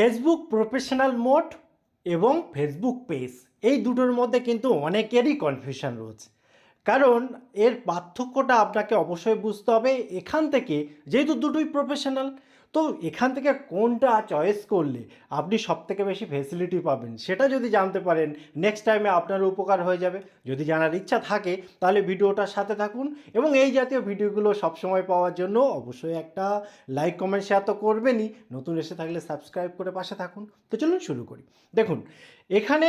Facebook professional mode এবং Facebook page এই দুটোর মধ্যে কিন্তু অনেকেরই কনফিউশন রয়েছে। কারণ এর পার্থক্যটা আপনাকে অবশ্যই বুঝতে হবে। এখান থেকে যেহেতু দুটোই প্রফেশনাল তো এখান থেকে কোনটা চয়েস করলে আপনি সব থেকে বেশি ফেসিলিটি পাবেন, সেটা যদি জানতে পারেন নেক্সট টাইমে আপনার উপকার হয়ে যাবে। যদি জানার ইচ্ছা থাকে, তাহলে ভিডিওটার সাথে থাকুন এবং এই জাতীয় ভিডিওগুলো সবসময় পাওয়ার জন্য অবশ্যই একটা লাইক কমেন্ট শেয়ার তো করবেনই। নতুন এসে থাকলে সাবস্ক্রাইব করে পাশে থাকুন। তো চলুন শুরু করি। দেখুন, এখানে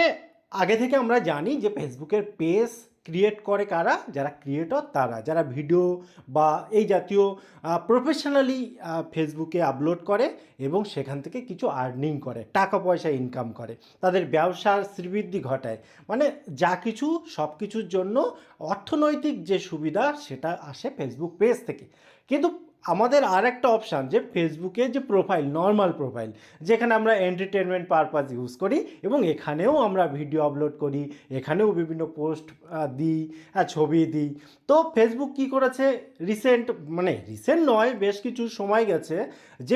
আগে থেকে আমরা জানি যে ফেসবুকের পেজ ক্রিয়েট করে কারা? যারা ক্রিয়েটর তারা। যারা ভিডিও বা এই জাতীয় প্রফেশনালি ফেসবুকে আপলোড করে এবং সেখান থেকে কিছু আর্নিং করে, টাকা পয়সা ইনকাম করে। তাদের ব্যবসার শ্রীবৃদ্ধি ঘটায়। মানে যা কিছু, সব কিছুর জন্য অর্থনৈতিক যে সুবিধা, সেটা আসে ফেসবুক পেজ থেকে। কিন্তু আমাদের আর একটা অপশান যে ফেসবুকে যে প্রোফাইল নর্মাল প্রোফাইল যেখানে আমরা এন্টারটেনমেন্ট পারপাস ইউজ করি এবং এখানেও আমরা ভিডিও আপলোড করি, এখানেও বিভিন্ন পোস্ট দিই ছবি দিই। তো ফেসবুক কি করেছে? রিসেন্ট মানে রিসেন্ট নয়, বেশ কিছু সময় গেছে যে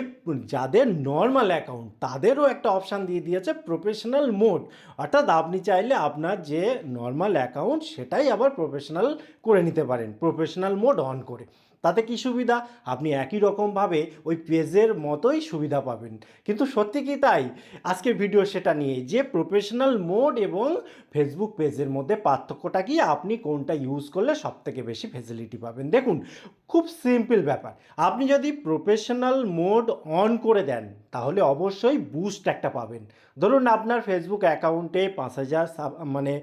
যাদের নর্মাল অ্যাকাউন্ট তাদেরও একটা অপশান দিয়ে দিয়েছে প্রফেশনাল মোড অর্থাৎ আপনি চাইলে আপনার যে নর্মাল অ্যাকাউন্ট সেটাই আবার প্রফেশনাল করে নিতে পারেন প্রফেশনাল মোড অন করে। তাতে কি সুবিধা? আপনি একই রকমভাবে ওই পেজের মতোই সুবিধা পাবেন। কিন্তু সত্যি কি তাই? আজকে ভিডিও সেটা নিয়ে যে প্রফেশনাল মোড এবং ফেসবুক পেজের মধ্যে পার্থক্যটা কি? আপনি কোনটা ইউজ করলে সব থেকে বেশি ফেসিলিটি পাবেন? দেখুন, খুব সিম্পল ব্যাপার। আপনি যদি প্রফেশনাল মোড অন করে দেন, তাহলে অবশ্যই বুস্ট একটা পাবেন। ধরুন আপনার ফেসবুক অ্যাকাউন্টে পাঁচ হাজার মানে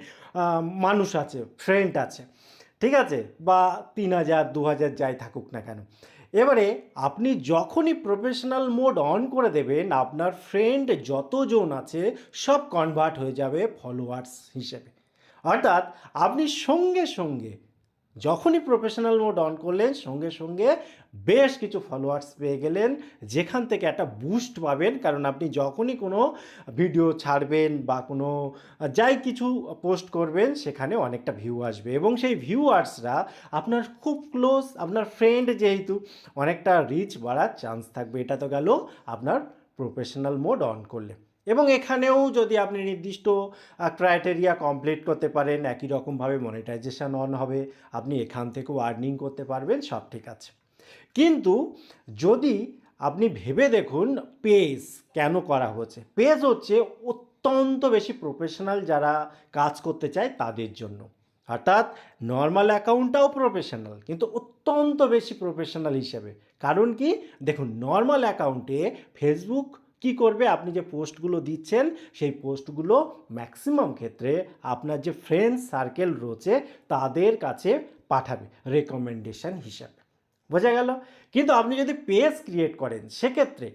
মানুষ আছে ফ্রেন্ড আছে। ঠিক আছে? বা তিন হাজার, দু হাজার যাই থাকুক না কেন। এবারে আপনি যখনই প্রফেশনাল মোড অন করে দেবেন, আপনার ফ্রেন্ড যতজন আছে সব কনভার্ট হয়ে যাবে ফলোয়ার্স হিসেবে। অর্থাৎ আপনি সঙ্গে সঙ্গে যখনই প্রফেশনাল মোড অন করলেন, সঙ্গে সঙ্গে বেশ কিছু ফলোয়ার্স পেয়ে গেলেন, যেখান থেকে একটা বুস্ট পাবেন। কারণ আপনি যখনই কোনো ভিডিও ছাড়বেন বা কোনো যাই কিছু পোস্ট করবেন, সেখানে অনেকটা ভিউ আসবে। এবং সেই ভিউয়ার্সরা আপনার খুব ক্লোজ আপনার ফ্রেন্ড যেহেতু, অনেকটা রিচ বাড়ার চান্স থাকবে। এটা তো গেল আপনার প্রফেশনাল মোড অন করলে। এবং এখানেও যদি আপনি নির্দিষ্ট ক্রাইটেরিয়া কমপ্লিট করতে পারেন, একই রকমভাবে মনিটাইজেশন অন হবে, আপনি এখান থেকেও আর্নিং করতে পারবেন, সব ঠিক আছে। কিন্তু যদি আপনি ভেবে দেখুন পেজ কেন করা হচ্ছে পেজ হচ্ছে অত্যন্ত বেশি প্রফেশনাল যারা কাজ করতে চায় তাদের জন্য। অর্থাৎ নর্মাল অ্যাকাউন্টটাও প্রফেশনাল কিন্তু অত্যন্ত বেশি প্রফেশনাল হিসেবে। কারণ কি? দেখুন নর্মাল অ্যাকাউন্টে ফেসবুক কি করবে? আপনি যে পোস্টগুলো দিচ্ছেন, সেই পোস্টগুলো ম্যাক্সিমাম ক্ষেত্রে আপনার যে ফ্রেন্ড সার্কেল রয়েছে, তাদের কাছে পাঠাবে রেকমেন্ডেশন হিসাবে। বোঝা গেল? কিন্তু আপনি যদি পেজ ক্রিয়েট করেন, সেক্ষেত্রে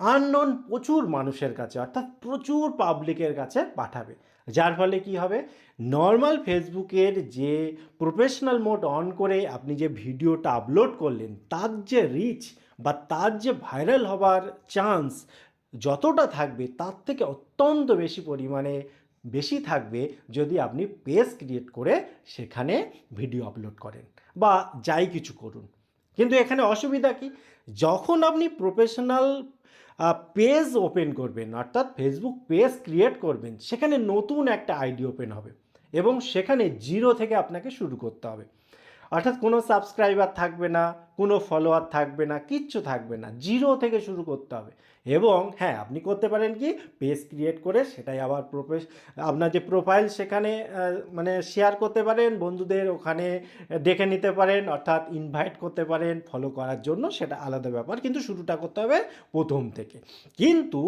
আননোন প্রচুর মানুষের কাছে, অর্থাৎ প্রচুর পাবলিকের কাছে পাঠাবে। যার ফলে কি হবে? নর্মাল ফেসবুকের যে প্রফেশনাল মোড অন করে আপনি যে ভিডিওটা আপলোড করলেন, তার যে রিচ বা তার যে ভাইরাল হবার চান্স যতটা থাকবে তার থেকে অত্যন্ত বেশি পরিমাণে বেশি থাকবে যদি আপনি পেজ ক্রিয়েট করে সেখানে ভিডিও আপলোড করেন বা যাই কিছু করুন। কিন্তু এখানে অসুবিধা কি? যখন আপনি প্রফেশনাল পেজ ওপেন করবেন, অর্থাৎ ফেসবুক পেজ ক্রিয়েট করবেন, সেখানে নতুন একটা আইডি ওপেন হবে এবং সেখানে জিরো থেকে আপনাকে শুরু করতে হবে। অর্থাৎ কোনো সাবস্ক্রাইবার থাকবে না কোনো ফলোয়ার থাকবে না, কিচ্ছু থাকবে না। জিরো থেকে শুরু করতে হবে। এবং হ্যাঁ আপনি করতে পারেন কি? পেজ ক্রিয়েট করে সেটাই আবার প্রফেস আপনার যে প্রোফাইল সেখানে মানে শেয়ার করতে পারেন, বন্ধুদের ওখানে ডেকে নিতে পারেন, অর্থাৎ ইনভাইট করতে পারেন ফলো করার জন্য সেটা আলাদা ব্যাপার, কিন্তু শুরুটা করতে হবে প্রথম থেকে। কিন্তু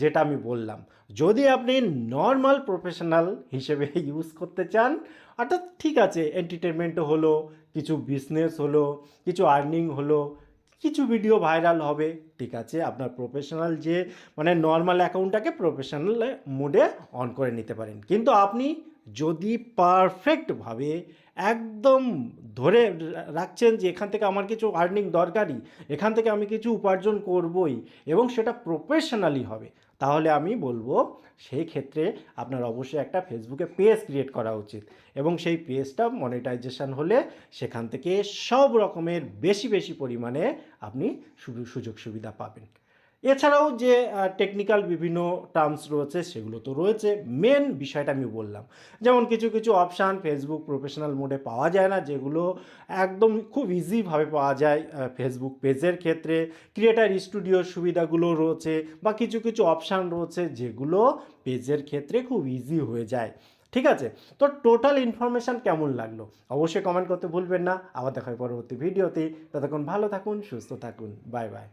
যেটা আমি বললাম, যদি আপনি নর্মাল প্রফেশনাল হিসেবে ইউজ করতে চান, অর্থাৎ ঠিক আছে এন্টারটেনমেন্টও হলো কিছু বিজনেস হলো, কিছু আর্নিং হলো, কিছু ভিডিও ভাইরাল হবে, ঠিক আছে? আপনার প্রফেশনাল যে মানে নর্মাল অ্যাকাউন্টটাকে প্রফেশনাল মোডে অন করে নিতে পারেন। কিন্তু আপনি যদি পারফেক্টভাবে একদম ধরে রাখছেন যে, এখান থেকে আমার কিছু আর্নিং দরকারই, এখান থেকে আমি কিছু উপার্জন করবই, এবং সেটা প্রফেশনালি হবে তাহলে আমি বলব সেই ক্ষেত্রে আপনার অবশ্যই একটা ফেসবুকে পেজ ক্রিয়েট করা উচিত। এবং সেই পেজটা মনিটাইজেশান হলে সেখান থেকে সব রকমের বেশি বেশি পরিমাণে আপনি সুযোগ সুবিধা পাবেন। এছাড়াও যে টেকনিক্যাল বিভিন্ন টার্মস রয়েছে, সেগুলো তো রয়েছে। মেন বিষয়টা আমি বললাম। যেমন কিছু কিছু অপশান ফেসবুক প্রফেশনাল মোডে পাওয়া যায় না, যেগুলো একদম খুব ইজিভাবে পাওয়া যায় ফেসবুক পেজের ক্ষেত্রে। ক্রিয়েটার স্টুডিওর সুবিধাগুলো রয়েছে বা কিছু কিছু অপশান রয়েছে, যেগুলো পেজের ক্ষেত্রে খুব ইজি হয়ে যায়। ঠিক আছে? তো টোটাল ইনফরমেশান কেমন লাগল? অবশ্যই কমেন্ট করতে ভুলবেন না। আবার দেখা পরবর্তী ভিডিওতে ততক্ষণ ভালো থাকুন, সুস্থ থাকুন। Bye bye